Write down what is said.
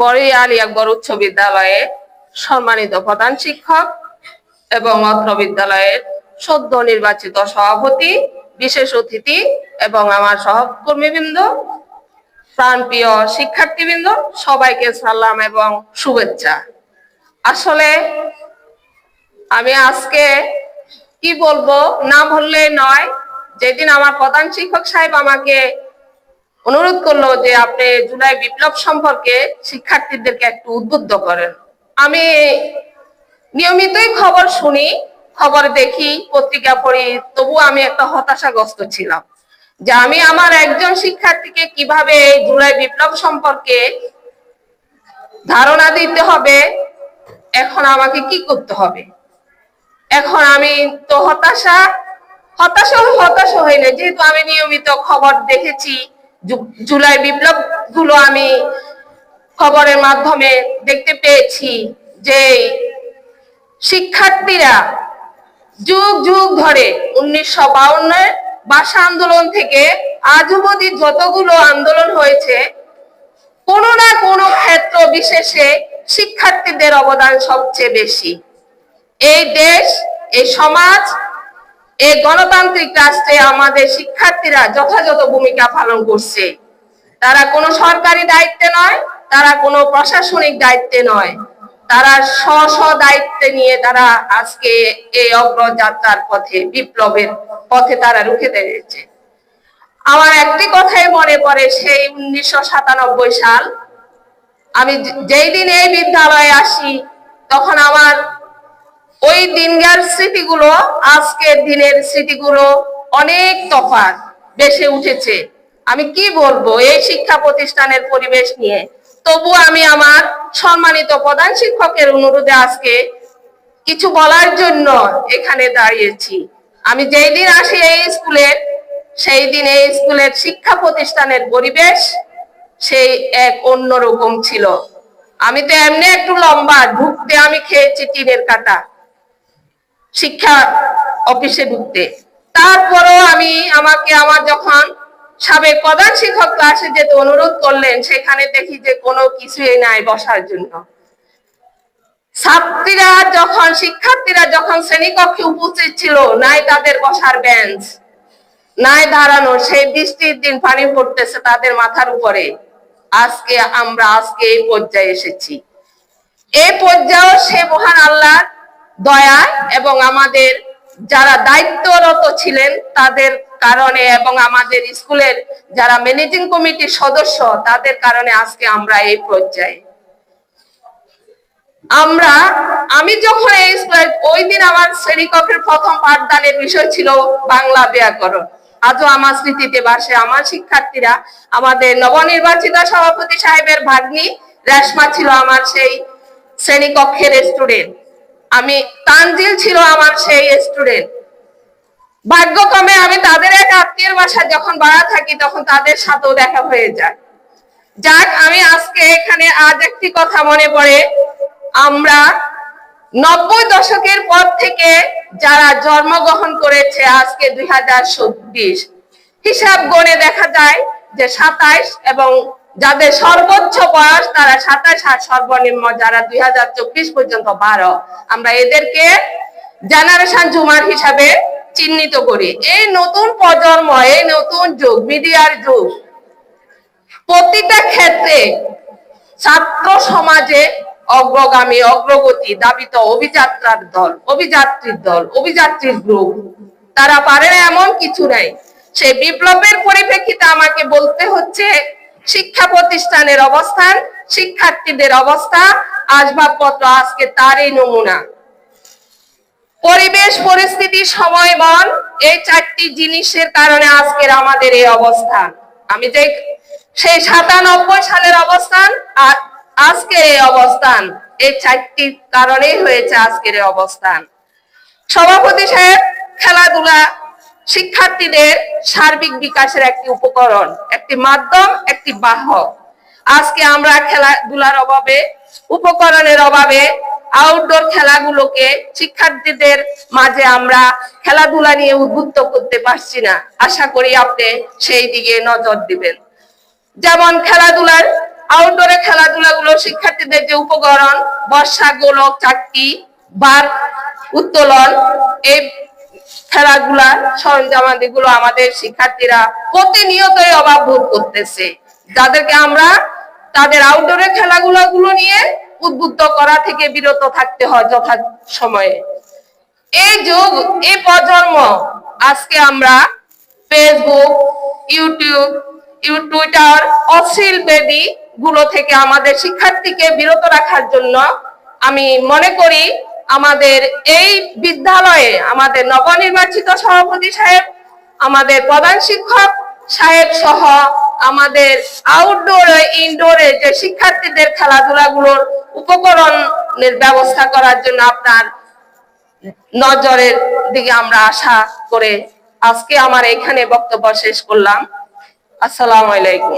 বড়িয়ালি আকবর উচ্চ বিদ্যালয়ে সম্মানিত প্রধান শিক্ষক এবং অত্র বিদ্যালয়ের সদ্য নির্বাচিত সভাপতি, বিশেষ অতিথি এবং আমার সহকর্মীবৃন্দ, প্রাণপ্রিয় শিক্ষার্থীবৃন্দ, সবাইকে সালাম এবং শুভেচ্ছা। আসলে আমি আজকে কি বলব? না বললে নয়, যেদিন আমার প্রধান শিক্ষক সাহেব আমাকে অনুরোধ করল যে আপনি জুলাই বিপ্লব সম্পর্কে শিক্ষার্থীদেরকে একটু উদ্বুদ্ধ করেন। আমি নিয়মিতই খবর শুনি, খবর দেখি, পত্রিকা পড়ি তবু আমি একটা হতাশাগ্রস্ত ছিলাম যে আমি আমার একজন শিক্ষার্থীকে কীভাবে জুলাই বিপ্লব সম্পর্কে ধারণা দিতে হবে, এখন আমাকে কি করতে হবে? এখন আমি তো হতাশা হতাশা হতাশা হইলে যেহেতু আমি নিয়মিত খবর দেখেছি জুলাই বিপ্লবগুলো আমি খবরের মাধ্যমে দেখতে পেয়েছি যে শিক্ষার্থীরা যুগ যুগ ধরে উনিশশো বাউন্নের ভাষা আন্দোলন থেকে আজ অবধি যতগুলো আন্দোলন হয়েছে, কোনো না কোনো ক্ষেত্র বিশেষে শিক্ষার্থীদের অবদান সবচেয়ে বেশি। এই দেশ, এই সমাজ এই গণতান্ত্রিক রাষ্ট্রে আমাদের শিক্ষার্থীরা যথাযথ ভূমিকা পালন করছে। তারা কোনো সরকারি দায়িত্বে নয়, তারা কোনো প্রশাসনিক দায়িত্বে নয়। তারা স্ব স্ব দায়িত্বে নিয়ে তারা আজকে এই অগ্রযাত্রার পথে, বিপ্লবের পথে তারা রুখে দাঁড়িয়েছে। আমার একটি কথাই মনে পড়ে সেই উনিশশো সাতানব্বই সাল। আমি যেই দিন এই বিদ্যালয়ে আসি, তখন আমার ওই দিনকার স্মৃতিগুলো, আজকের দিনের স্মৃতিগুলো অনেক তফাৎ বেশি উঠেছে। আমি কি বলব, এই শিক্ষা প্রতিষ্ঠানের পরিবেশ নিয়ে? তবু আমি আমার সম্মানিত প্রধান শিক্ষকের অনুরোধে আজকে কিছু বলার জন্য এখানে দাঁড়িয়েছি। আমি যেই দিন আসি এই স্কুলে, সেই দিন এই স্কুলের শিক্ষা প্রতিষ্ঠানের পরিবেশ সেই এক অন্যরকম ছিল। আমি তো এমনি একটু লম্বা, ঢুকতে আমি খেয়েছি টিনের কাটা। শিক্ষা অফিসে ঢুকতে। তারপরও আমি আমাকে আমার যখন সাবেক প্রধান শিক্ষক ক্লাসে যেতে অনুরোধ করলেন, সেখানে দেখি যে কোনো কিছুই নাই বসার জন্য। ছাত্রীরা যখন, শিক্ষার্থীরা যখন শ্রেণীকক্ষে উপস্থিত ছিল, নাই তাদের বসার বেঞ্চ, নাই দাঁড়ানো সেই বৃষ্টির দিন পানি পড়তেছে তাদের মাথার উপরে। আজকে আমরা, আজকে এই পর্যায়ে এসেছি। এই পর্যায়েও সে আল্লাহ দয়া এবং আমাদের যারা দায়িত্বরত ছিলেন তাদের কারণে এবং আমাদের স্কুলের যারা ম্যানেজিং কমিটির সদস্য, তাদের কারণে আজকে আমরা এই পর্যায়ে। আমরা, আমি যখন এই ওই দিন আমার শ্রেণীকক্ষের প্রথম পাঠদানের বিষয় ছিল বাংলা ব্যাকরণ। আজও আমার স্মৃতিতে বাসে আমার শিক্ষার্থীরা, আমাদের নবনির্বাচিত সভাপতি সাহেবের ভাগ্নি, রেশমা ছিল আমার সেই শ্রেণীকক্ষের স্টুডেন্ট আমি তানজিল ছিল আমার সেই স্টুডেন্ট ভাগ্যক্রমে আমি তাদের এক আত্মীয়ের বাসায় যখন বাড়া থাকি, তখন তাদের সাথেও দেখা হয়ে যায়। যাক, আমি আজকে এখানে আজ একটি কথা মনে পড়ে। আমরা নব্বই দশকের পর থেকে যারা জন্মগ্রহণ করেছে আজকে দুই হাজার চব্বিশ, হিসাব গণে দেখা যায় যে সাতাইশ এবং যাদের সর্বোচ্চ বয়স তারা সাতাশ আর সর্বনিম্ন যারা দুই চব্বিশ পর্যন্ত বারো। আমরা এদেরকে জেনারেশন জুমার হিসাবে চিহ্নিত করি। এই নতুন প্রজন্ম, এই নতুন যুগ, মিডিয়ার যুগ, প্রতিটা ক্ষেত্রে ছাত্র সমাজে অগ্রগামী, অগ্রগতি, দাবিত অভিযাত্রার দল, অভিযাত্রীর দল, অভিযাত্রীর গ্রুপ, তারা পারে না এমন কিছু নাই। সে বিপ্লবের পরিপ্রেক্ষিতে আমাকে বলতে হচ্ছে শিক্ষা প্রতিষ্ঠানের অবস্থান, শিক্ষার্থীদের অবস্থা, আসবাবপত্র, আজকে তারই নমুনা। পরিবেশ, পরিস্থিতি সময় মন এই চারটি জিনিসের কারণে আজকের আমাদের এই অবস্থান। আমি যে সেই সাতানব্বই সালের অবস্থান আর আজকের এই অবস্থান, এই চারটি কারণেই হয়েছে আজকের এই অবস্থান। সভাপতি সাহেব, খেলাধুলা শিক্ষার্থীদের সার্বিক বিকাশের একটি উপকরণ একটি মাধ্যম, একটি বাহক আজকে আমরা খেলাধুলার অভাবে, উপকরণের অভাবে আউটডোর খেলাগুলোকে শিক্ষার্থীদের মাঝে আমরা খেলাধুলা নিয়ে উদ্বুদ্ধ করতে পারছি না। আশা করি আপনি সেই দিকে নজর দিবেন। যেমন খেলাধুলার আউটডোরে খেলাধুলা গুলো শিক্ষার্থীদের যে উপকরণ, বর্ষা গোলক চাকতি বার উত্তোলন, এই খেলাগুলা সরঞ্জামাদি গুলো আমাদের শিক্ষার্থীরা প্রতিনিয়তই অভাব বোধ করতেছে। যাদেরকে আমরা তাদের আউটডোরের খেলাগুলো গুলো নিয়ে উদ্বুদ্ধ করা থেকে বিরত থাকতে হয় যথা সময়ে। এই যুগ, এই প্রজন্ম, আজকে আমরা ফেসবুক ইউটিউব ইউ টুইটার অশ্লীল বেদি গুলো থেকে আমাদের শিক্ষার্থীকে বিরত রাখার জন্য আমি মনে করি আমাদের এই বিদ্যালয়ে আমাদের নবনির্বাচিত সভাপতি সাহেব, আমাদের প্রধান শিক্ষক সাহেব সহ আমাদের আউটডোরে ইনডোরে যে শিক্ষার্থীদের খেলাধুলাগুলোর উপকরণের ব্যবস্থা করার জন্য আপনার নজরের দিকে আমরা আশা করে আজকে আমার এখানে বক্তব্য শেষ করলাম। আসসালামু আলাইকুম।